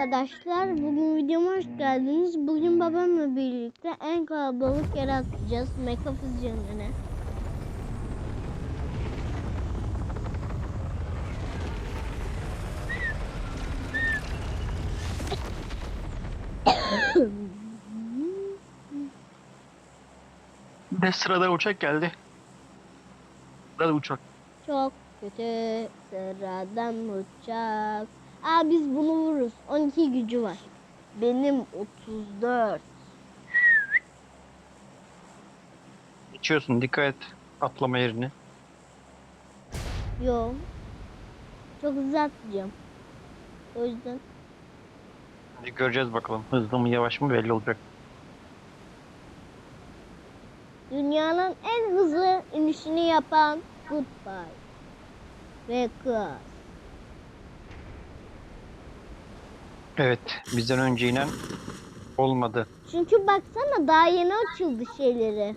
arkadaşlar. Bugün videoma hoş geldiniz. Bugün babamla birlikte en kalabalık yere atacağız. Meka füzyonuna. Bir de sırada uçak geldi. Sırada uçak. Çok kötü sıradan uçak. Aa biz bunu vururuz. 12 gücü var. Benim 34. Geçiyorsun dikkat et. Atlama yerini. Yok. Çok hızlı atlayacağım. O yüzden Hadi göreceğiz bakalım. Hızlı mı yavaş mı belli olacak. dünyanın en hızlı inişini yapan Goodbye. Ve kız. Evet bizden önce inen olmadı. Çünkü baksana daha yeni açıldı şeyleri.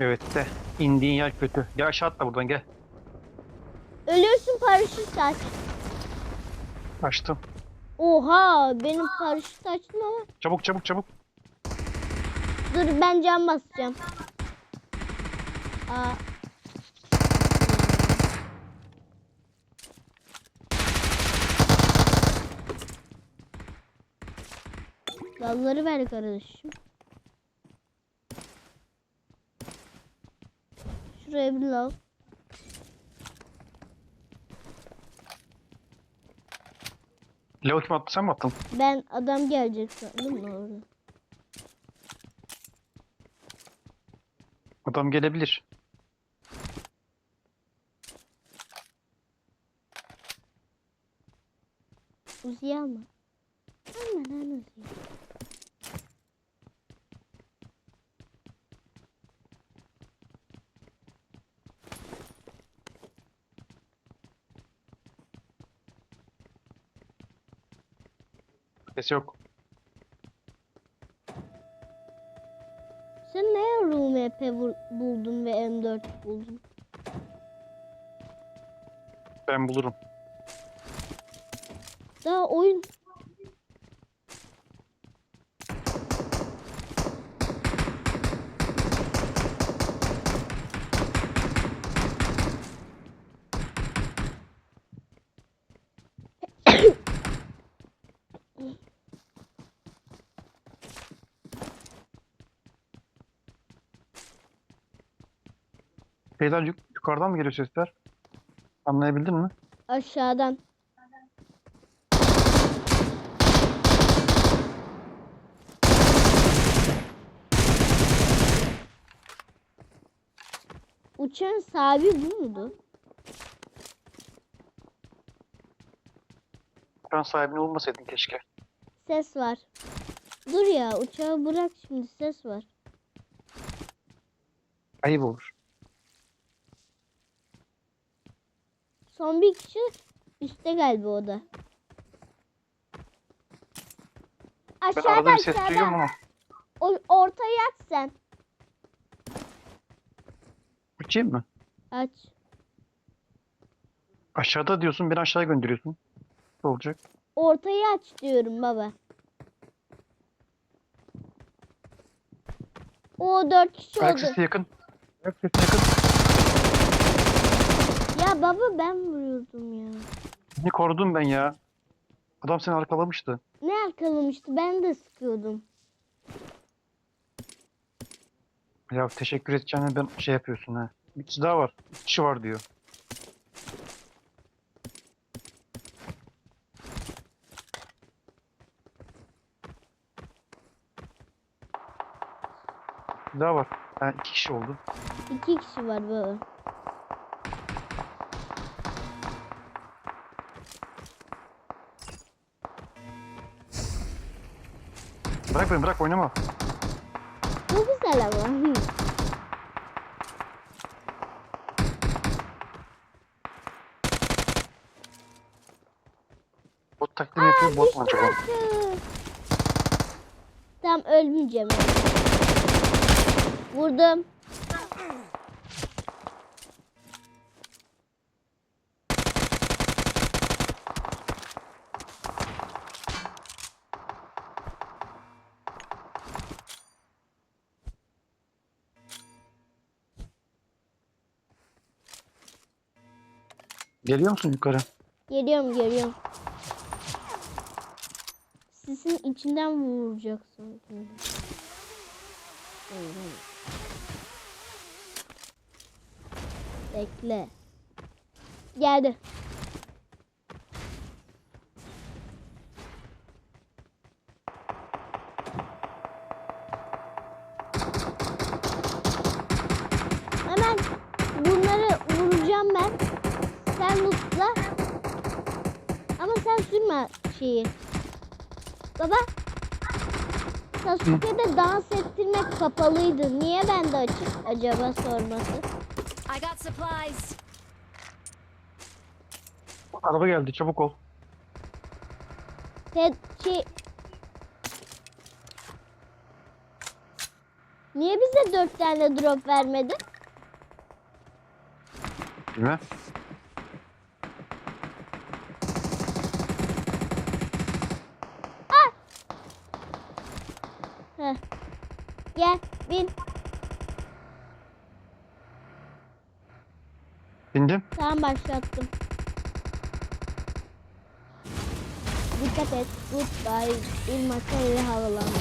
Evet de indiğin yer kötü. Gel aşağı atla buradan gel. Ölüyorsun paraşüt aç. Açtım. Oha benim paraşüt açtım ama. Çabuk çabuk çabuk. Dur ben cam basacağım. Aa. Dalları ver kardeşim. Şuraya bir lav. Leo kim attı sen mi attın? Ben adam gelecek sandım da orada. Adam gelebilir. Uzi'yi alma. Alma lan Ses yok. Sen ne RUMP bul- buldun ve M4 buldun? Ben bulurum. Daha oyun Yuk- yukarıdan mı geliyor sesler? Anlayabildin mi? aşağıdan. Uçağın sahibi bu muydu? Ben sahibini olmasaydın keşke. Ses var. Dur ya uçağı bırak şimdi ses var. Ayıp olur. Son bir kişi üstte galiba o da. Ben Aşağıda arada bir ses aşağıda. duyuyorum ama. O, ortayı aç sen. Açayım mı? Aç. Aşağıda diyorsun beni aşağıya gönderiyorsun. Ne olacak? Ortayı aç diyorum baba. O dört kişi Ayak oldu. sesi yakın. Ayak sesi yakın. Ya baba ben vuruyordum ya. Ne korudum ben ya. Adam seni arkalamıştı. Ne arkalamıştı? Ben de sıkıyordum. Ya teşekkür edeceğine ben şey yapıyorsun ha. Bir kişi daha var. Bir kişi var diyor. Daha var. Yani iki kişi oldu. İki kişi var baba. Bırak beni bırak oynama. Çok güzel ama. Hı. Bot taklidi yapıyor bot mu acaba? Tam ölmeyeceğim. Vurdum. Geliyor musun yukarı? Geliyorum geliyorum. Sisin içinden vuracaksın. Bekle. Geldi. Şeyi. Baba. Sasuke'de dans ettirmek kapalıydı. Niye bende açık acaba sorması? I got supplies. Araba geldi çabuk ol. Ted şey... Niye bize dört tane drop vermedi? Bilmem. Heh. Gel bin. Bindim. Tamam başlattım. Dikkat et. Goodbye. Bir materyali havalandı.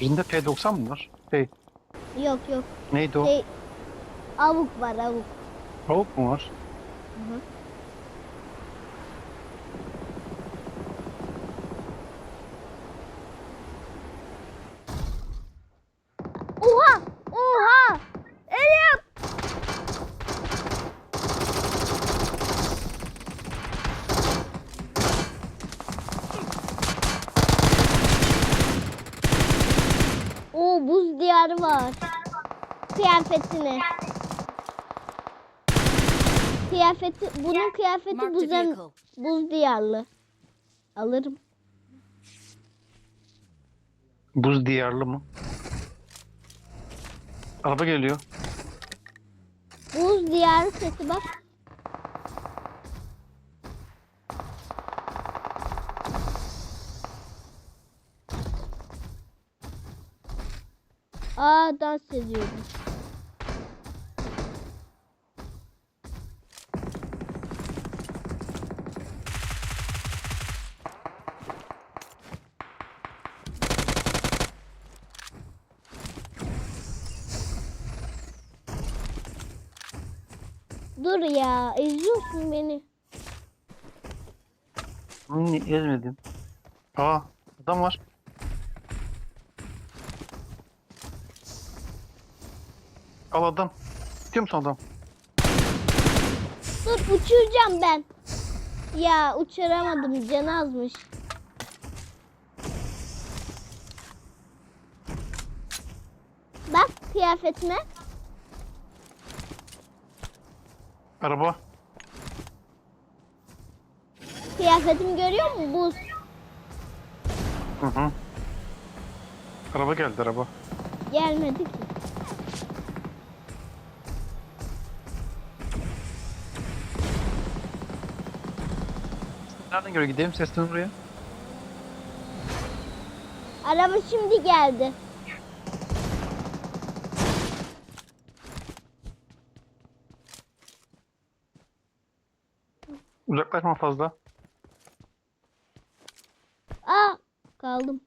Birinde P90 mı var? Şey, Yok yok. neydi o? Şey, avuk var avuk. Tavuk mu var? Hı hı. Oha! Oha! Ölüyorum! Oo buz diyarı var. Kıyafetini. Kıyafeti, bunun kıyafeti Marked a buz, em- vehicle. buz diyarlı. Alırım. Buz diyarlı mı? Araba geliyor. Buz diyarı sesi bak. Aa dans ediyorum. Dur ya, eziyorsun beni. Hmm, ezmedim. Aa adam var. Al adam. Gidiyor musun adam? Dur uçuracağım ben. Ya uçuramadım, can azmış. Bak kıyafetime. Araba. Kıyafetimi görüyor musun? Buz. Hı hı. Araba geldi araba. Gelmedi ki. Nereden göre gidelim sesten oraya? Araba şimdi geldi. Uzaklaşma fazla. Aa kaldım.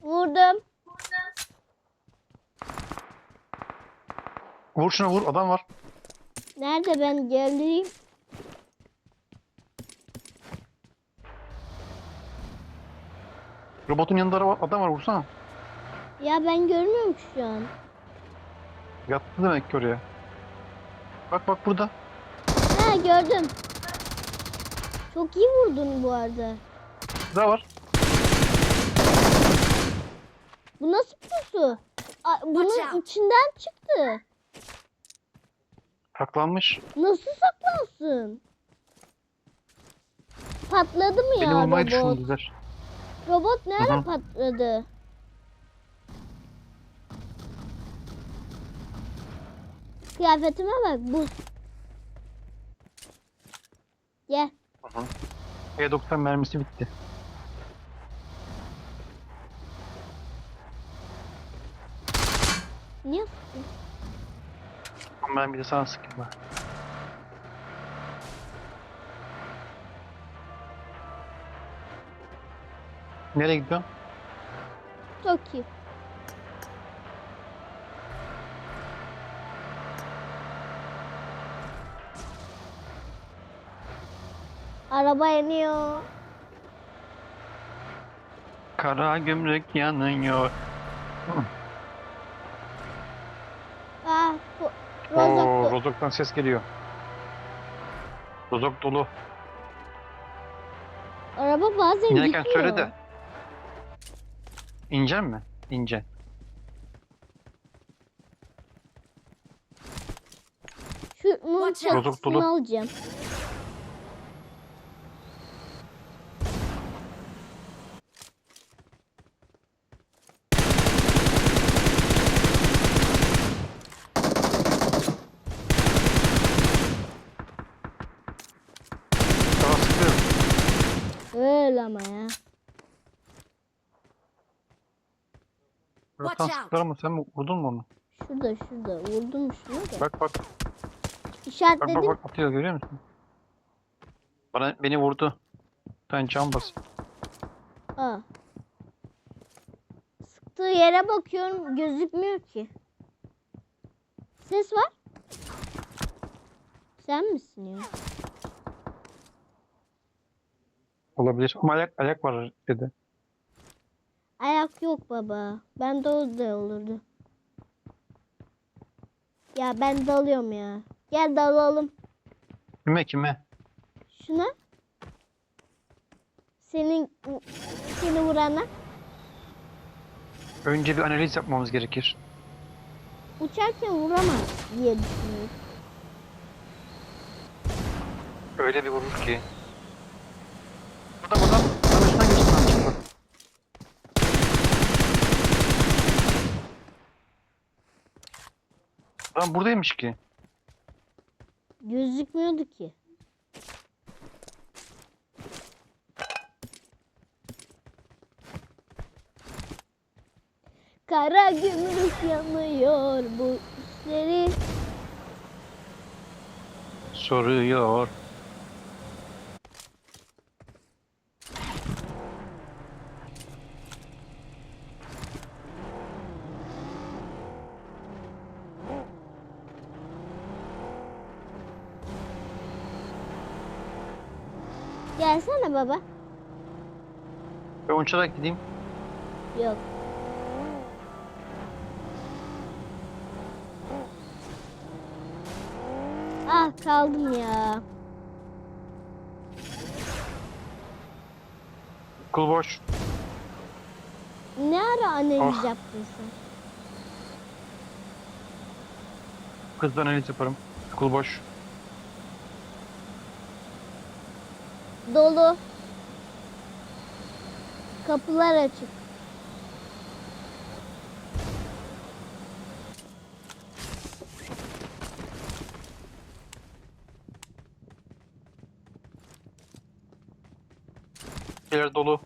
Vurdum. Vur şuna vur adam var. Nerede ben geldim? Robotun yanında araba- adam var vursana. Ya ben görmüyorum ki şu an. Yattı demek ki oraya. Bak bak burada. Ha gördüm. Çok iyi vurdun bu arada. Daha var. Bu nasıl pusu? Aa, Watch bunun out. içinden çıktı. Saklanmış. Nasıl saklansın? Patladı mı Beni ya vurmayı robot? düşündüler. Robot nerede hı. patladı? Kıyafetime bak buz. Gel. E90 mermisi bitti. Niye sıktın? Ben bir de sana sıkayım bak. Nereye gidiyorsun? Çok iyi. Araba yanıyor. Kara gümrük yanıyor. Ah, bu Oo, Rozok'tan ses geliyor. Rozok dolu. Araba bazen İnerken gitmiyor. söyle de. İneceksin mi? İnce. Watch out. çatısını Bozuk dolu. alacağım. Sana sıkıyorum. Öyle ama ya. Out. sıkıyorum ama sen vurdun mu onu? Şurada şurada vurdum şunu da. Bak bak. Bak bak İşaretledim. bak atıyor görüyor musun? Bana beni vurdu. Ben can bas. Aa. Sıktığı yere bakıyorum gözükmüyor ki. Ses var. Sen misin ya? Olabilir. Ama ayak ayak var dedi. Ayak yok baba. Ben de o da olurdu. Ya ben dalıyorum ya. Gel dalalım. Kime kime? Şuna. Senin seni vurana. Önce bir analiz yapmamız gerekir. Uçarken vuramaz diye düşünüyorum. Öyle bir vurur ki. Burada burada. Tam üstünden geçti lan çıktı. Lan buradaymış ki. Gözükmüyordu ki. Kara gümrük yanıyor bu işleri. Soruyor. Gelsene baba. Ben uçarak gideyim. Yok. Ah kaldım ya. Kul boş. Ne ara analiz Ah. yaptın sen? Analiz yaparım. Kul boş. Dolu. Kapılar açık. Şeyler dolu.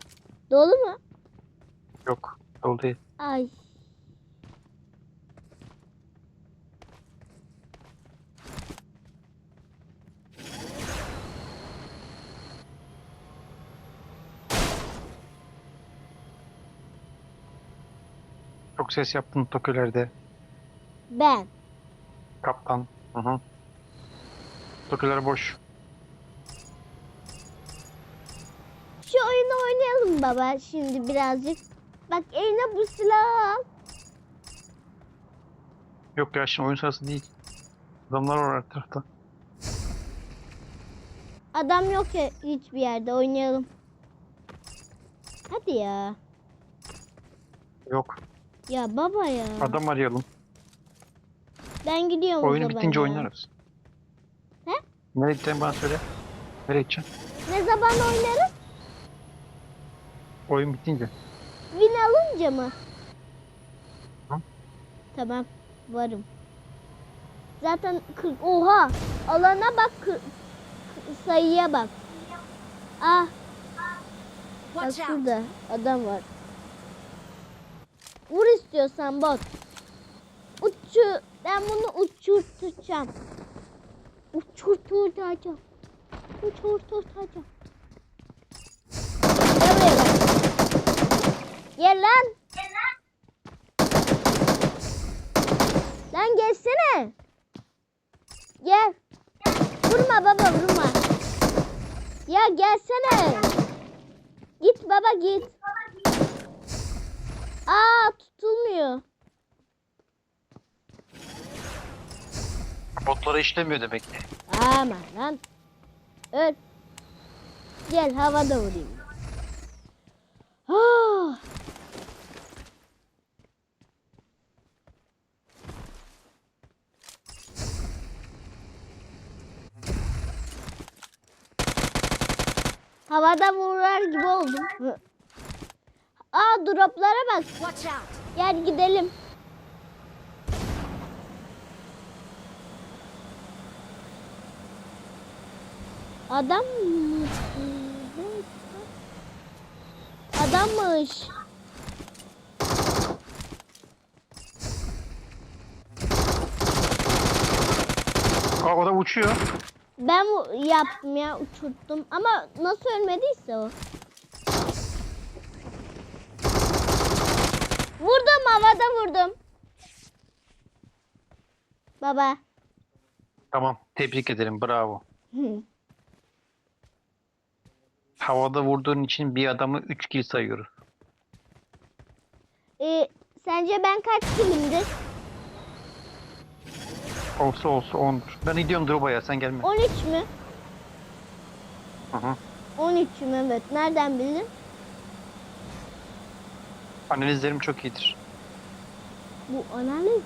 Dolu mu? Yok. Dolu değil. Ay. Ses yaptın Tokyo'lerde. Ben. Kaptan. Hı hı. Tokyo'lar boş. Şu oyunu oynayalım baba şimdi birazcık. Bak eline bu silahı al. Yok ya şimdi oyun sırası değil. Adamlar var her tarafta. Adam yok ya hiçbir yerde oynayalım. Hadi ya. Yok. Ya baba ya. Adam arayalım. Ben gidiyorum o Oyunu bitince ya. oynarız. He? Nereye gideceğim bana söyle. Nereye gideceksin? Ne zaman oynarız? Oyun bitince. Win alınca mı? Hı. Tamam varım. Zaten 40 oha alana bak kı- kı- sayıya bak. Ah bak şurada adam var. Vur istiyorsan bot. Uçu ben bunu uçurtacağım. Uçurtacağım. Uçurtacağım. Gel buraya bak. Gel lan. Lan gelsene. Gel. Vurma baba vurma. Ya gelsene. Git baba git. Aa tutulmuyor. Botlara işlemiyor demek ki. Aman lan. Öl. Gel havada vurayım. Ah. Havada vurar gibi oldum. Aa droplara bak. Watch out! Gel gidelim. Adam mı? Adammış. Aa o da uçuyor. Ben yaptım ya uçurttum ama nasıl ölmediyse o. Vurdum havada vurdum. Baba. Tamam. Tebrik ederim. Bravo. Havada vurduğun için bir adamı 3 kill sayıyoruz. Ee, sence ben kaç kilimdir? Olsa olsa 10'dur. Ben gidiyorum Droba'ya sen gelme. 13 mü? Hı hı. 13'üm evet. Nereden bildin? Analizlerim çok iyidir. Bu analiz.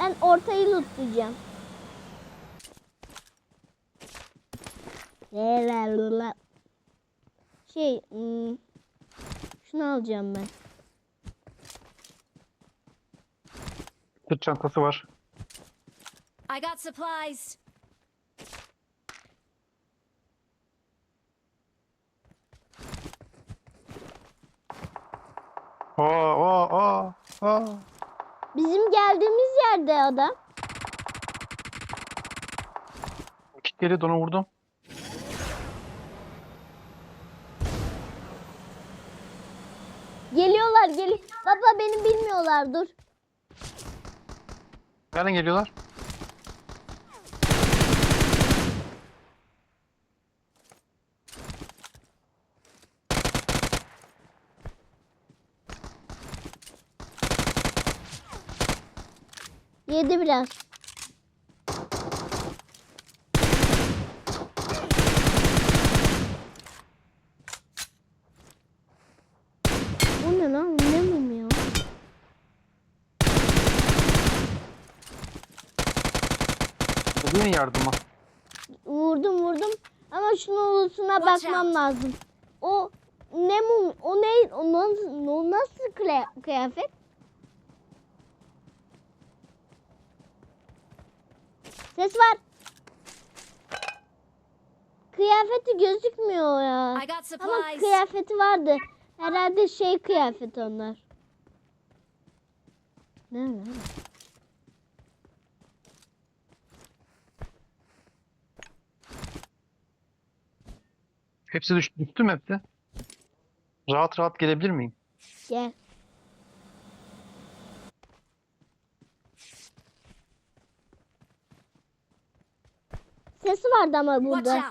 Ben ortayı lootlayacağım. Lelelula. Şey, hmm, şunu alacağım ben. Sırt çantası var. I got supplies. Aa aa aa aa. Bizim geldiğimiz yerde adam. Kitleri de onu vurdum. Geliyorlar, geli. Baba beni bilmiyorlar, dur. Nereden geliyorlar? Yedi biraz. Bu ne lan? Ne mum ya? Geliyor mu yardıma? Vurdum vurdum ama şunun ulusuna bakmam lazım. O ne mum? O ne? O nasıl, o nasıl kıyafet? Ses var. Kıyafeti gözükmüyor ya. Ama kıyafeti vardı. Herhalde şey kıyafet onlar. Ne lan? Hepsi düştü, düştü mü hepsi? Rahat rahat gelebilir miyim? Gel. Sesi vardı ama burada.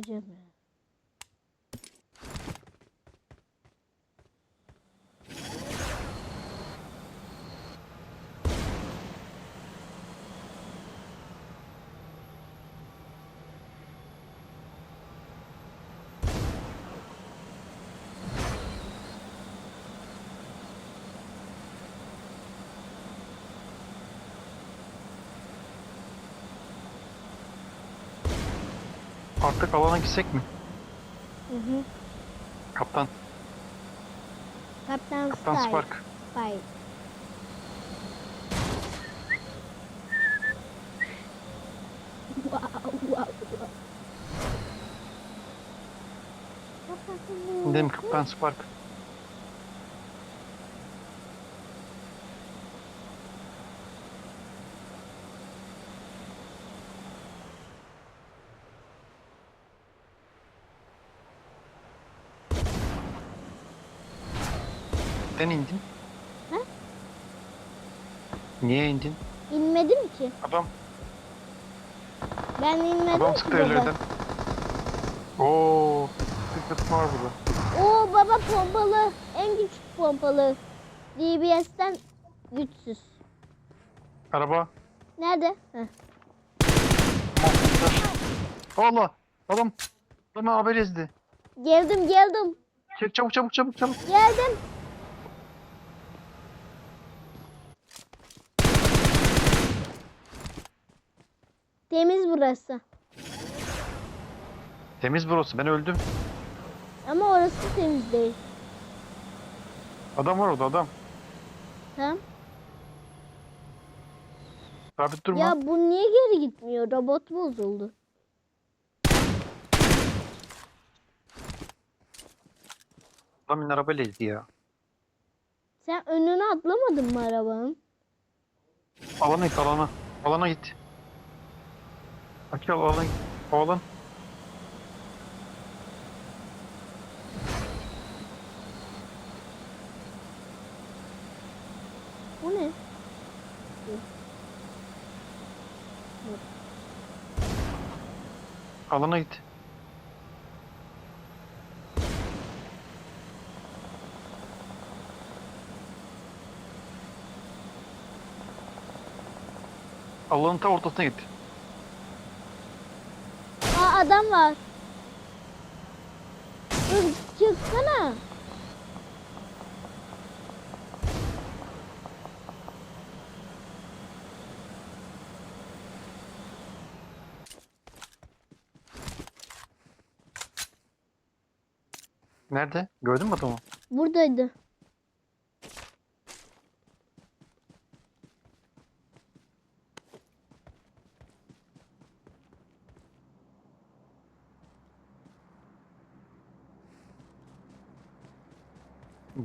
Kıyafeti Artık alana gitsek mi? Hı hı. Kaptan. Kaptan, Kaptan Style. Spark. Spike. Wow, wow, wow. Kaptan Spark? Sen indin. He? Niye indin? İnmedim ki. Adam, Ben inmedim adam ki sıktı baba. evlerden. Oo, sıkıntı var burada. Oo baba pompalı. En küçük pompalı. DBS'ten güçsüz. Araba. Nerede? Heh. Allah, adam, adam haber ezdi. Geldim geldim. Çek çabuk çabuk çabuk çabuk. Geldim. Temiz burası. Temiz burası, ben öldüm. Ama orası temiz değil. Adam var orada adam. Tamam. Sabit durma. Ya bu niye geri gitmiyor? Robot bozuldu. Adam yine arabayla ezdi ya. Sen önüne atlamadın mı arabanın? Alana git alana. Alana git. Akil alana git. O alan. Bu ne? Alana git. Alanın ta ortasına git. Adam var. Dur çıksana. Nerede? Gördün mü adamı? Buradaydı.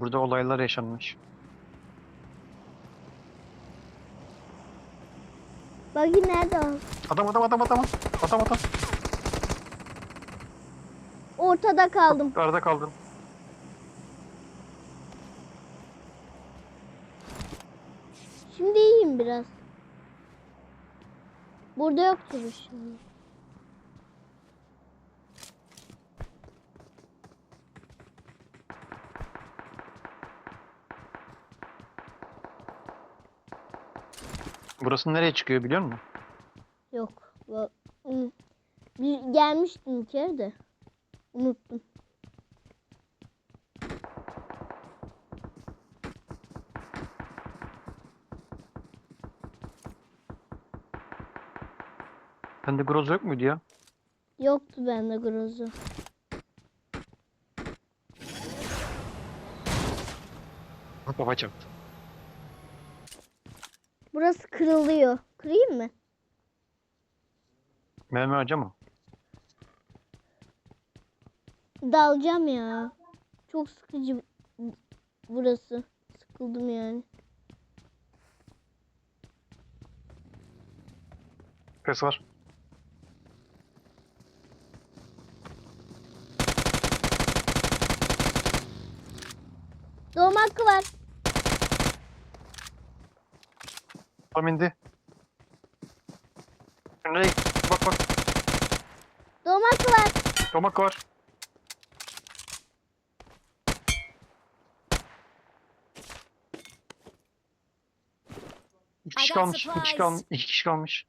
Burada olaylar yaşanmış. Bagi nerede o? Adam adam adam adam. Adam adam. Ortada kaldım. Arada kaldın. Şimdi iyiyim biraz. Burada yoktur bir Burası nereye çıkıyor biliyor musun? Yok. Bir gelmiştim bir kere de. Unuttum. Sende groz yok muydu ya? Yoktu bende grozu. Baba çarptı. Burası kırılıyor. Kırayım mı? Mehmet Hoca mı? Dalacağım ya. Çok sıkıcı burası. Sıkıldım yani. Ses var. Doğum hakkı var. Tam indi. Nereye? Bak bak. Doğum hakkı var. Tomak var. İki kişi kalmış. İki kişi kalmış. İki kişi kalmış.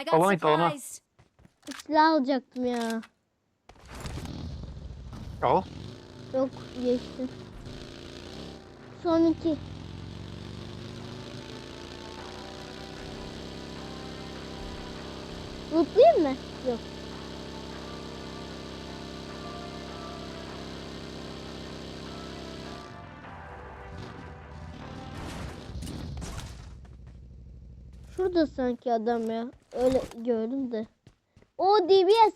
I got Alana git, alana. supplies. Silah alacaktım ya. Al. Yok geçti. Son iki. Mutluyum mı? Yok. Şurada sanki adam ya. Öyle gördüm de. O DBS.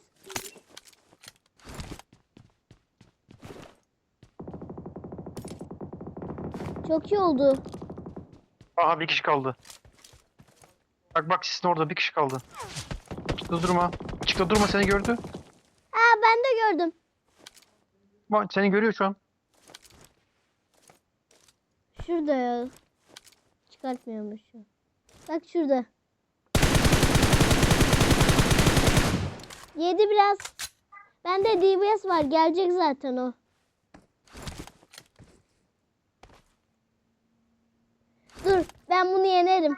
Çok iyi oldu. Aha bir kişi kaldı. Bak bak sisin orada bir kişi kaldı. Çıkta durma. Çıkta durma seni gördü. Aa ben de gördüm. Bak seni görüyor şu an. Şurada ya. Çıkartmıyormuş şu. Bak şurada. Yedi biraz. Bende DBS var. Gelecek zaten o. Dur. Ben bunu yenerim.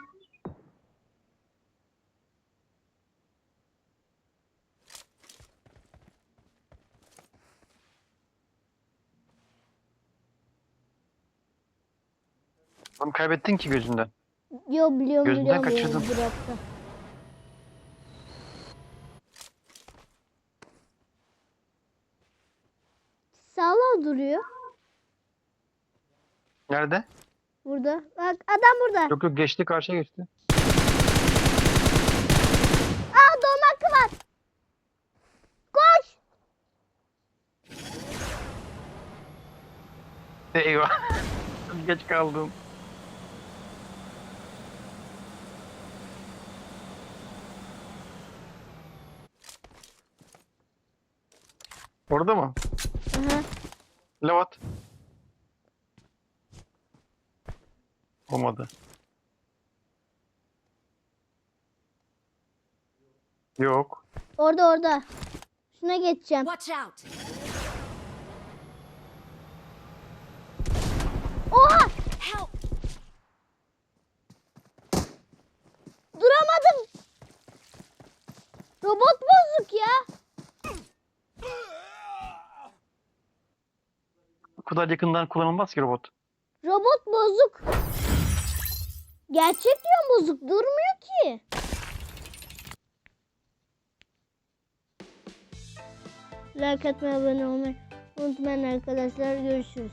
Oğlum kaybettin ki gözünden. Yo biliyorum Gözünden biliyorum. kaçırdım. yani, dropta. Sağlam duruyor. Nerede? Burada. Bak adam burada. Yok yok geçti karşıya geçti. Aa doğum hakkı var. Koş. Eyvah. Geç kaldım. Orada mı? Aha. Lavat. Olmadı. Yok. Orada orada. Şuna geçeceğim. Watch out. Oha! Help. Duramadım. Robot bozuk ya. Bu kadar yakından kullanılmaz ki robot. Robot bozuk. Gerçek diyor bozuk. Durmuyor ki. Like atmayı, abone olmayı unutmayın arkadaşlar. Görüşürüz.